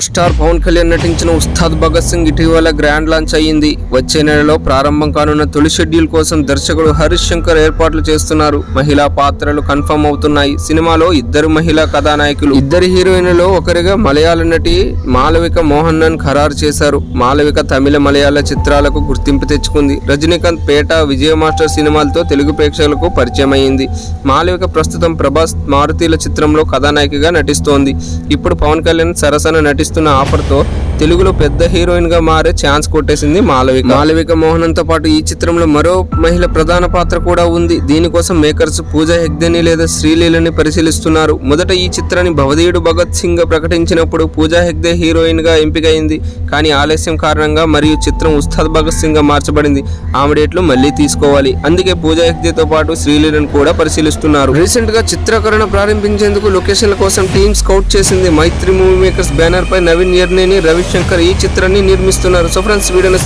Power star Pawan Kalyan నటించిన ఉస్తాద్ భగత్ సింగ్ ఇటీవల grand launch అయ్యింది. వచ్చే నెలలో ప్రారంభం కానున్న తొలి షెడ్యూల్ కోసం దర్శకుడు హరీష్ శంకర్ ఏర్పాట్లు చేస్తున్నారు. మహిళా పాత్రలు కన్ఫర్మ్ అవుతున్నాయి. సినిమాలో ఇద్దరు మహిళా కథానాయకులు. ఇద్దరు హీరోయిన్లలో ఒకరిగా మలయాళ నటి మాలవిక మోహన్ నన్ ఖరారు చేశారు. మాలవిక తమిళ మలయాళ చిత్రాలకు గుర్తింపు తెచ్చుకుంది. రజనీకాంత్ పేట విజయ మాస్టర్ సినిమాలతో తెలుగు ప్రేక్షకులకు పరిచయం అయింది మాలవిక ప్రస్తుతం ప్రభాస్ మారుతీల చిత్రంలో కథానాయికగా నటిస్తోంది. ఇప్పుడు పవన్ కళ్యాణ్ సరసన ఇస్తున్న ఆఫర్తో తెలుగులో పెద్ద హీరోయిన్గా మారే ఛాన్స్ కొట్టేసింది మాలవిక మాలవిక మోహనంతో పాటు ఈ చిత్రంలో మరో మహిళ ప్రధాన పాత్ర కూడా ఉంది. దీనికోసం మేకర్స్ పూజా హెగ్దేని లేదా శ్రీలీలని పరిశీలిస్తున్నారు. మొదట ఈ చిత్రాన్ని భవదీయుడు భగత్ సింగ్గా ప్రకటించినప్పుడు పూజా హెగ్దే హీరోయిన్గా ఎంపికైంది. కానీ ఆలస్యం కారణంగా మరియు చిత్రం ఉస్తాద్ భగత్ సింగ్గా మార్చబడింది. ఆమె డేట్లు మళ్ళీ తీసుకోవాలి. అందుకే పూజా హెగ్దేతో పాటు శ్రీలీలను కూడా పరిశీలిస్తున్నారు. రీసెంట్గా చిత్రీకరణ ప్రారంభించేందుకు లొకేషన్ల కోసం టీమ్ స్కౌట్ చేసింది. మైత్రి మూవీ మేకర్స్ బ్యానర్ పై నవీన్ యర్నేని శంకర్ ఈ చిత్రాన్ని నిర్మిస్తున్నారు. సో ఫ్రెండ్స్ వీడియోని